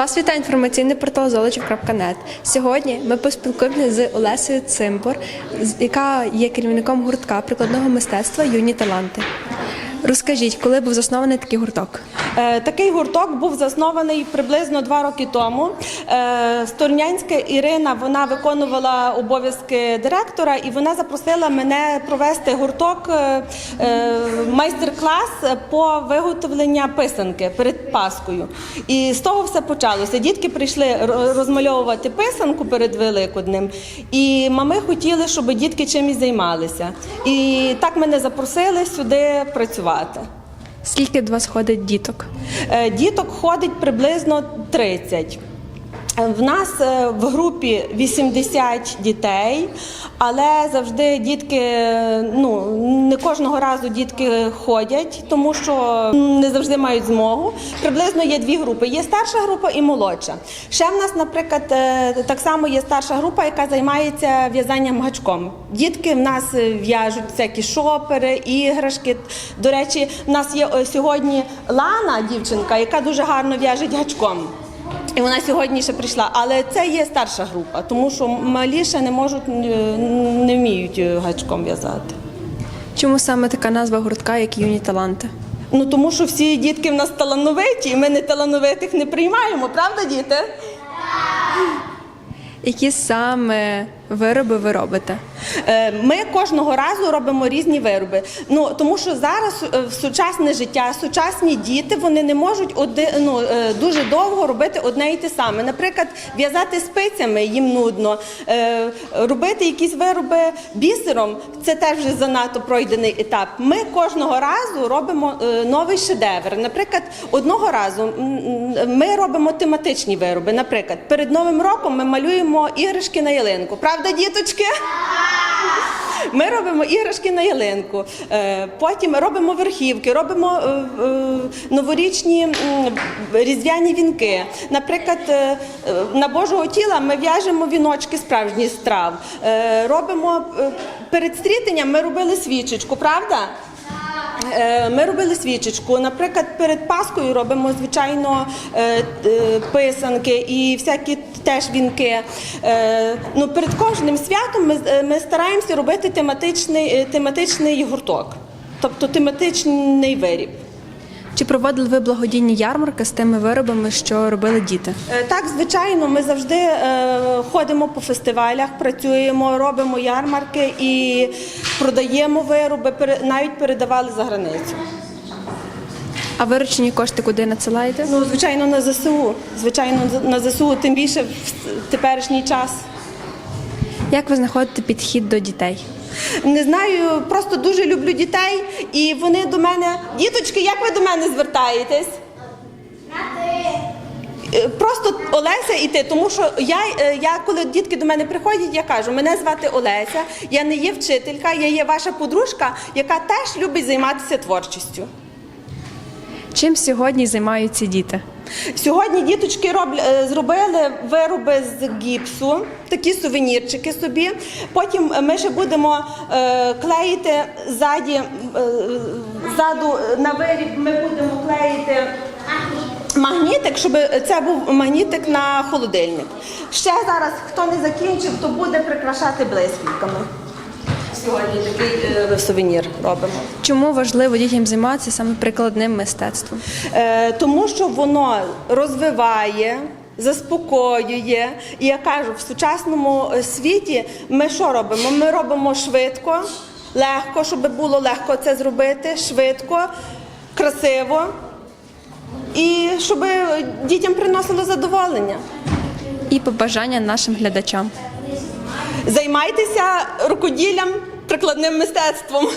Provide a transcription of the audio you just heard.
Вас вітає інформаційний портал Золочів.нет. Сьогодні ми поспілкуємося з Олесею Цимбор, яка є керівником гуртка прикладного мистецтва Юні таланти. Розкажіть, коли був заснований такий гурток? Е, Такий гурток був заснований приблизно два роки тому. Е, Сторнянська Ірина вона виконувала обов'язки директора, і вона запросила мене провести гурток е, майстер-клас по виготовленню писанки перед Паскою. І з того все почалося. Дітки прийшли розмальовувати писанку перед Великоднем, і мами хотіли, щоб дітки чимось займалися. І так мене запросили сюди працювати. Скільки до вас ходить діток? Е, Діток ходить приблизно 30. Е, В нас е, в групі 80 дітей, але завжди дітки, ну не кожного разу дітки ходять, тому що не завжди мають змогу. Приблизно є дві групи: є старша група і молодша. Ще в нас, наприклад, е, так само є старша група, яка займається в'язанням гачком. Дітки в нас в'яжуть всякі шопери, іграшки. До речі, в нас є сьогодні Лана, дівчинка, яка дуже гарно в'яжеть гачком. І вона сьогодні ще прийшла, але це є старша група, тому що малі ще не можуть е, не вміють е, гачком в'язати. Чому саме така назва гуртка, як Юні таланти? Ну тому що всі дітки в нас талановиті, і ми не талановитих не приймаємо, правда, діти? Які саме вироби ви робите? Е, Ми кожного разу робимо різні вироби. Ну тому що зараз е, в сучасне життя, сучасні діти вони не можуть оди, ну, е, дуже довго робити одне і те саме. Наприклад, в'язати спицями їм нудно, робити якісь вироби бісером це теж вже занадто пройдений етап. Ми кожного разу робимо новий шедевр. Наприклад, одного разу ми робимо тематичні вироби. Наприклад, перед новим роком ми малюємо іграшки на ялинку. Правда, діточки? Ми робимо іграшки на ялинку, е, потім робимо верхівки, робимо е, е, новорічні різдвяні вінки. Наприклад, на Божого тіла ми в'яжемо віночки справжні з трав. Е, Робимо перед стрітенням ми робили свічечку, правда? Е, Ми робили свічечку. Наприклад, перед Паскою робимо звичайно е, е, писанки і всякі теж вінки. Ну, перед кожним святом ми, ми стараємося робити тематичний, тематичний гурток, тобто тематичний виріб. Чи проводили ви благодійні ярмарки з тими виробами, що робили діти? Е, Так, звичайно, ми завжди е, ходимо по фестивалях, працюємо, робимо ярмарки і продаємо вироби, навіть передавали за границю. А виручені кошти куди надсилаєте? Ну, звичайно, на ЗСУ. Звичайно, на ЗСУ, тим більше в теперішній час. Як ви знаходите підхід до дітей? Не знаю, просто дуже люблю дітей, і вони до мене. Діточки, як ви до мене звертаєтесь? Е, Просто Олеся і ти, тому що я, е, я коли дітки до мене приходять, я кажу, мене звати Олеся, я не є вчителька, я є ваша подружка, яка теж любить займатися творчістю. Чим сьогодні займаються діти? Сьогодні діточки роблять, е, зробили вироби з гіпсу, такі сувенірчики собі. Потім ми ще будемо е, клеїти ззаді, е, ззаду на виріб ми будемо клеїти магнітик, щоб це був магнітик на холодильник. Ще зараз, хто не закінчив, то буде прикрашати блискітками. Сьогодні такий е, сувенір робимо. Чому важливо дітям займатися саме прикладним мистецтвом? Е, тому що воно розвиває. Заспокоює, і я кажу, в сучасному е, світі ми що робимо? Ми робимо швидко, легко, щоб було легко це зробити, швидко, красиво, і щоб дітям приносило задоволення. І побажання нашим глядачам. Займайтеся рукоділлям, прикладним мистецтвом.